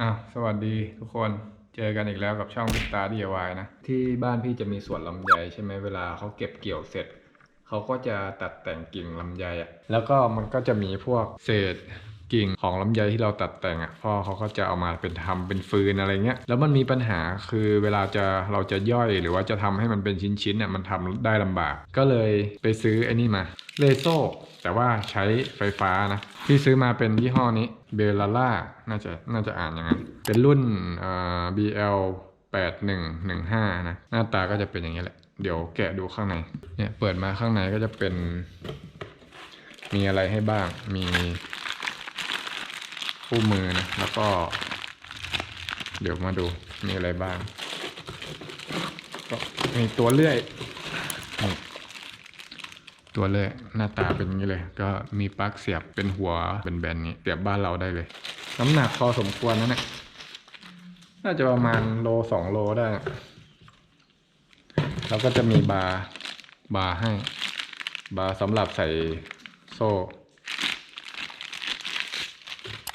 อ้าวสวัสดีทุกคนเจอกันอีกแล้วกับช่องบิ๊กตา DIY นะ ที่บ้านพี่จะมีสวนลำไยใช่ไหมเวลาเขาเก็บเกี่ยวเสร็จ เขาก็จะตัดแต่งกิ่งลำไยอะแล้วก็มันก็จะมีพวกเศษ กิ่งของลำไยที่เราตัดแต่งอะพ่อเขาก็จะเอามาเป็นทำเป็นฟืนอะไรเงี้ยแล้วมันมีปัญหาคือเวลาจะเราจะย่อยหรือว่าจะทำให้มันเป็นชิ้นๆเนี่ยมันทำได้ลำบาก ก็เลยไปซื้อไอ้นี่มาเลโซ่แต่ว่าใช้ไฟฟ้านะพี่ซื้อมาเป็นยี่ห้อนี้เบลล่าน่าจะน่าจะอ่านอย่างนั้นเป็นรุ่นเอ่อ BL 8115นะหน้าตาก็จะเป็นอย่างนี้แหละ เดี๋ยวแกะดูข้างในเนี่ยเปิดมาข้างในก็จะเป็น มีอะไรให้บ้างมี คู่มือนะ แล้วก็ เดี๋ยวมาดูมีอะไรบ้าง ก็มีตัวเลื่อยตัวเลื่อยหน้าตาเป็นอย่างนี้เลย ก็มีปลั๊กเสียบเป็นหัวเป็นแบนนี้เสียบบ้านเราได้เลย น้ำหนักพอสมควรนะเนี่ยน่าจะประมาณโลสองโลได้ แล้วก็จะมีบาร์บาร์ให้ บาร์สำหรับใส่โซ่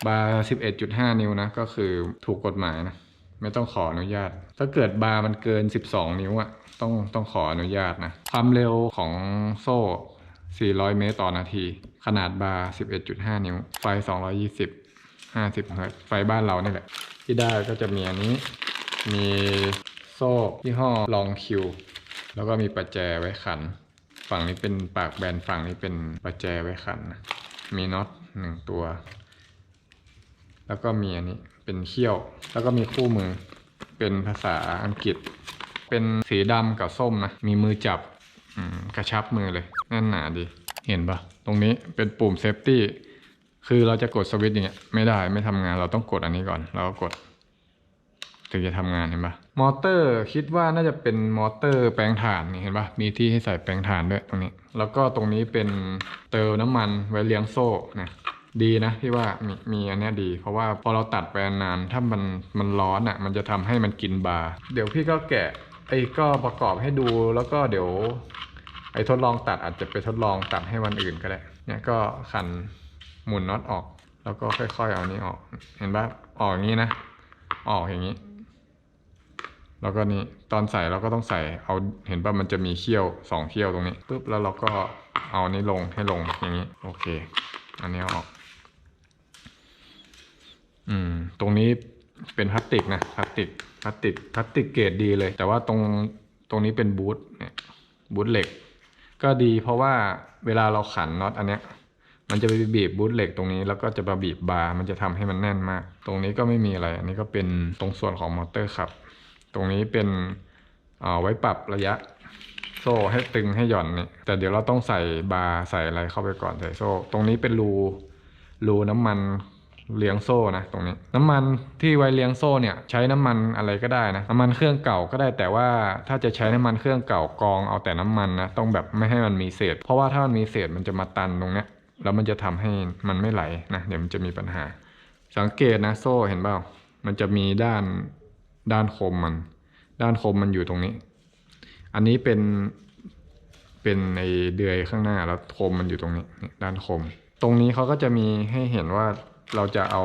บาร์สิบเอ็ดจุดห้านิ้วนะ ก็คือถูกกฎหมายนะ ไม่ต้องขออนุญาต ถ้าเกิดบาร์มันเกินสิบสองนิ้วอะต้องต้องขออนุญาตนะ ความเร็วของโซ่ 400 เมตรต่อนาที ขนาดบาร์ 11.5 นิ้ว ไฟ 220 50เฮิรตไฟบ้านเรานี่แหละ ที่ได้ก็จะมีอันนี้ มีโซ่ยี่ห้อลองคิว แล้วก็มีประแจไว้ขัน ฝั่งนี้เป็นปากแบนฝั่งนี้เป็นประแจไว้ขันนะมีน็อตหนึ่งตัว แล้วก็มีอันนี้เป็นเขี้ยว แล้วก็มีคู่มือเป็นภาษาอังกฤษ เป็นสีดำกับส้มนะ มีมือจับกระชับมือเลยแน่นหนาดี เห็นปะตรงนี้เป็นปุ่มเซฟตี้คือเราจะกดสวิตช์อย่างเงี้ยไม่ได้ไม่ทำงานเราต้องกดอันนี้ก่อน แล้วก็กด ถึงจะทำงานเห็นปะมอเตอร์คิดว่าน่าจะเป็นมอเตอร์แปลงถ่านนี่เห็นปะมีที่ให้ใส่แปลงถ่านด้วยตรงนี้ แล้วก็ตรงนี้เป็นเติมน้ำมันไว้เลี้ยงโซ่นะ ดีนะพี่ว่ามีมีอันนี้ดี เพราะว่าพอเราตัดไปนานถ้ามันมันร้อนอะ มันจะทำให้มันกินบาร์เดี๋ยวพี่ก็แกะไอ้ก็ประกอบให้ดูแล้วก็เดี๋ยว ไอ้ทดลองตัดอาจจะไปทดลองตัดให้วันอื่นก็ได้เนี่ยก็ขันหมุนน็อตออก แล้วก็ค่อยๆเอานี้ออก เห็นปะออกอย่างนี้นะ ออกอย่างนี้ แล้วก็นี่ตอนใส่เราก็ต้องใส่เอาเห็นป่ะมันจะมีเขี้ยวสองเขี้ยวตรงนี้ปุ๊บแล้วเราก็เอานี้ลงให้ลงอย่างนี้ โอเค อันนี้ออก อืม ตรงนี้เป็นพลาสติกนะพลาสติกพลาสติกพลาสติกเกรดดีเลย แต่ว่าตรงตรงนี้เป็นบูทเนี่ยบูทเหล็ก ก็ดีเพราะว่าเวลาเราขันน็อตอันเนี้ย มันจะไปบีบบูทเหล็กตรงนี้แล้วก็จะมาบีบบาร์มันจะทำให้มันแน่นมาก ตรงนี้ก็ไม่มีอะไร อันนี้ก็เป็นตรงส่วนของมอเตอร์ขับ ตรงนี้เป็นเอ่อไว้ปรับระยะโซ่ให้ตึงให้หย่อนนี่แต่เดี๋ยวเราต้องใส่บาร์ใส่อะไรเข้าไปก่อนใส่โซ่ ตรงนี้เป็นรูรูน้ำมัน เลี้ยงโซ่นะตรงนี้น้ำมันที่ไว้เลี้ยงโซ่เนี่ยใช้น้ำมันอะไรก็ได้นะน้ำมันเครื่องเก่าก็ได้แต่ว่าถ้าจะใช้น้ำมันเครื่องเก่ากองเอาแต่น้ำมันนะต้องแบบไม่ให้มันมีเศษ เพราะว่าถ้ามันมีเศษมันจะมาตันตรงเนี้ยแล้วมันจะทำให้มันไม่ไหลนะเดี๋ยวมันจะมีปัญหา สังเกตนะโซ่เห็นเปล่ามันจะมีด้านด้านคมมัน ด้านคมมันอยู่ตรงนี้ อันนี้เป็นเป็นในเดือยข้างหน้าแล้วคมมันอยู่ตรงนี้ ด้านคม ตรงนี้เขาก็จะมีให้เห็นว่า เราจะเอา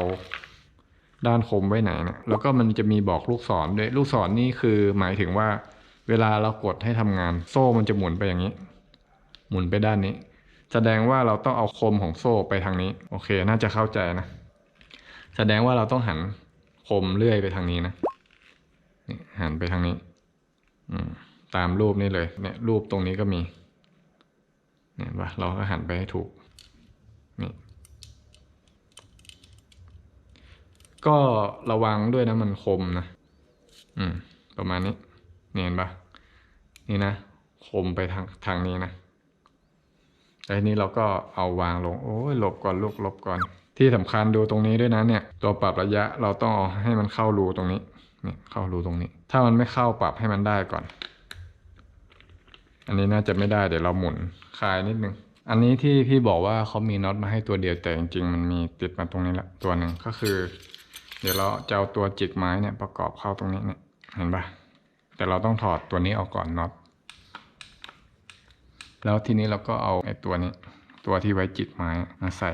ด้านคมไว้ไหนเนี่ยแล้วก็มันจะมีบอกลูกศรด้วยลูกศรนี่คือหมายถึงว่า เวลาเรากดให้ทำงาน โซ่มันจะหมุนไปอย่างนี้ หมุนไปด้านนี้ แสดงว่าเราต้องเอาคมของโซ่ไปทางนี้ โอเค น่าจะเข้าใจนะ แสดงว่าเราต้องหันคมเลื่อยไปทางนี้นะนี่หันไปทางนี้ อืมตามรูปนี่เลย เนี่ย รูปตรงนี้ก็มี เนี่ยเห็นปะเราก็หันไปให้ถูก นี่ ก็ระวังด้วยนะมันคมนะ อืม ประมาณนี้ เนียเห็นปะนี่นะ คมไปทางทางนี้นะแต่ทีนี้เราก็เอาวางลง โอ้ยหลบก่อนลูกหลบก่อน ที่สำคัญดูตรงนี้ด้วยนะเนี่ย ตัวปรับระยะเราต้องเอาให้มันเข้ารูตรงนี้เนี่ยเข้ารูตรงนี้ ถ้ามันไม่เข้าปรับให้มันได้ก่อน อันนี้น่าจะไม่ได้เดี๋ยวเราหมุนคลายนิดนึงอันนี้ที่พี่บอกว่าเขามีน็อตมาให้ตัวเดียวแต่จริงๆ มันมีติดมาตรงนี้ละตัวหนึ่งก็คือ เดี๋ยวเราจะเอาตัวจิกไม้เนี่ยประกอบเข้าตรงนี้เนี่ยเห็นปะแต่เราต้องถอดตัวนี้ออกก่อนน็อตแล้วทีนี้เราก็เอาไอ้ตัวนี้ ตัวที่ไว้จิกไม้มาใส่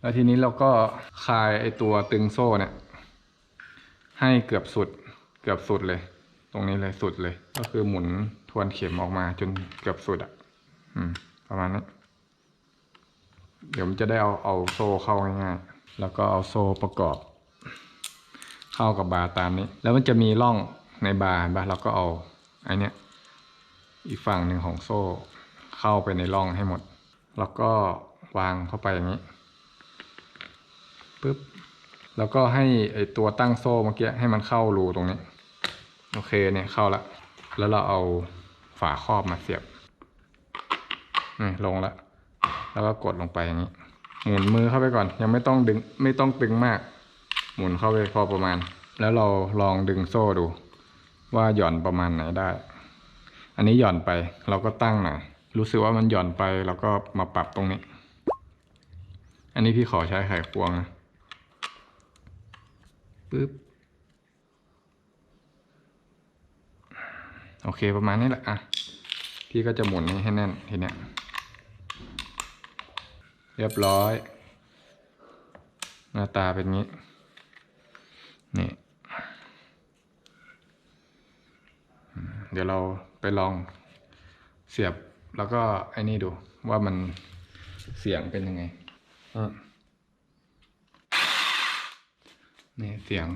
แล้วทีนี้เราก็คลายไอ้ตัวตึงโซ่เนี่ย ให้เกือบสุด เกือบสุดเลย ตรงนี้เลยสุดเลย ก็คือหมุนทวนเข็มออกมาจนเกือบสุดอะอืมประมาณนี้ เดี๋ยวมันจะได้เอาเอาโซ่เข้าง่ายๆ แล้วก็เอาโซ่ประกอบ เข้ากับบาร์ตามนี้ แล้วมันจะมีร่องในบาร์บาร์เราก็เอาไอเนี้ยอีกฝั่งหนึ่งของโซ่เข้าไปในร่องให้หมด แล้วก็วางเข้าไปอย่างนี้ปึ๊บแล้วก็ให้ไอตัวตั้งโซ่เมื่อกี้ให้มันเข้ารูตรงนี้ โอเคเนี่ยเข้าละ แล้วเราเอาฝาครอบมาเสียบนี่ลงละ แล้วก็กดลงไปอย่างนี้ หมุนมือเข้าไปก่อน ยังไม่ต้องดึงไม่ต้องตึงมาก หมุนเข้าไปพอประมาณ แล้วเราลองดึงโซ่ดู ว่าหย่อนประมาณไหนได้ อันนี้หย่อนไปเราก็ตั้งหน่อยรู้สึกว่ามันหย่อนไปเราก็มาปรับตรงนี้ อันนี้พี่ขอใช้ไขควงนะปึ๊บโอเคประมาณนี้แหละอะพี่ก็จะหมุนนี้ให้แน่นทีเนี้ย เรียบร้อย หน้าตาเป็นงี้ นี่ เดี๋ยวเราไปลองเสียบแล้วก็ไอ้นี่ดูว่ามันเสียงเป็นยังไงนี่เสียง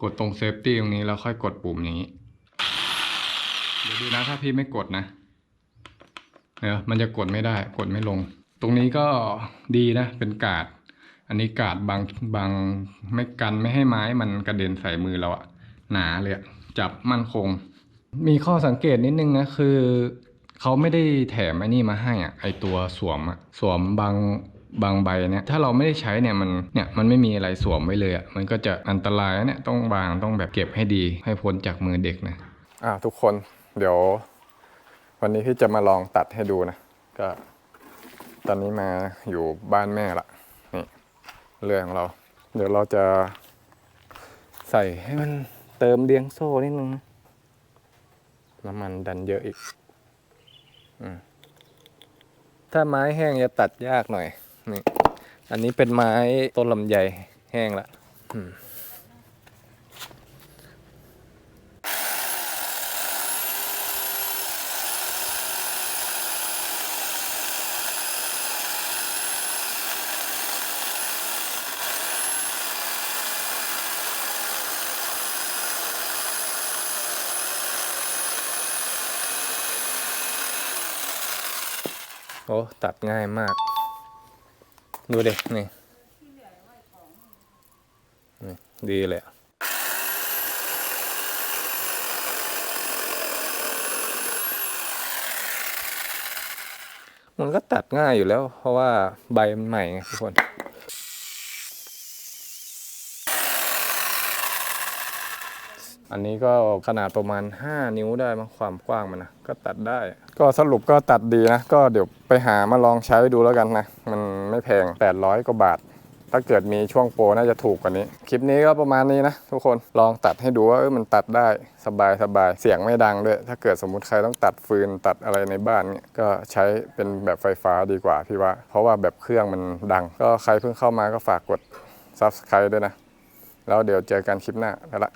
กดตรงเซฟตี้ตรงนี้แล้วค่อยกดปุ่มอย่างนี้ เดี๋ยวดูนะถ้าพี่ไม่กดนะเดี๋ยวมันจะกดไม่ได้กดไม่ลง ตรงนี้ก็ดีนะ เป็นกาด อันนี้กาดบางบางไม่กันไม่ให้ไม้มันกระเด็นใส่มือเราอะหนาเลยจับมั่นคง มีข้อสังเกตนิดนึงนะคือเขาไม่ได้แถมไอ้นี่มาให้อะไอตัวสวมอะสวมบางบางใบเนี่ยถ้าเราไม่ได้ใช้เนี่ยมันเนี่ยมันไม่มีอะไรสวมไว้เลยอะมันก็จะอันตรายนะเนี่ยต้องวางต้องแบบเก็บให้ดีให้พ้นจากมือเด็กนะอ่าทุกคน เดี๋ยว วันนี้พี่จะมาลองตัดให้ดูนะ ก็ ตอนนี้มาอยู่บ้านแม่ละนี่เรื่องของเรา เดี๋ยวเราจะใส่ให้มันเติมเลี้ยงโซ่นิดนึงนะน้ำมันดันเยอะอีกอถ้าไม้แห้งจะตัดยากหน่อยนี่อันนี้เป็นไม้ต้นลำไยแห้งละอืม อ้ตัดง่ายมาก ดูดินี่นี่ดีเลยมันก็ตัดง่ายอยู่แล้ว เพราะว่าใบมันใหม่ไงทุกคน อันนี้ก็ขนาดประมาณ 5 นิ้วได้มั้งความกว้างมันนะก็ตัดได้ ก็สรุปก็ตัดดีนะ ก็เดี๋ยวไปหามาลองใช้ดูแล้วกันนะ มันไม่แพง 800 กว่าบาท ถ้าเกิดมีช่วงโปรน่าจะถูกกว่านี้ คลิปนี้ก็ประมาณนี้นะ ทุกคนลองตัดให้ดูว่าเออมันตัดได้สบายสบายเสียงไม่ดังด้วย ถ้าเกิดสมมุติใครต้องตัดฟืนตัดอะไรในบ้านเนี่ยก็ใช้เป็นแบบไฟฟ้าดีกว่าพี่ว่า เพราะว่าแบบเครื่องมันดัง ก็ใครเพิ่งเข้ามาก็ฝากกด subscribe ด้วยนะแล้วเดี๋ยวเจอกันคลิปหน้าไปละ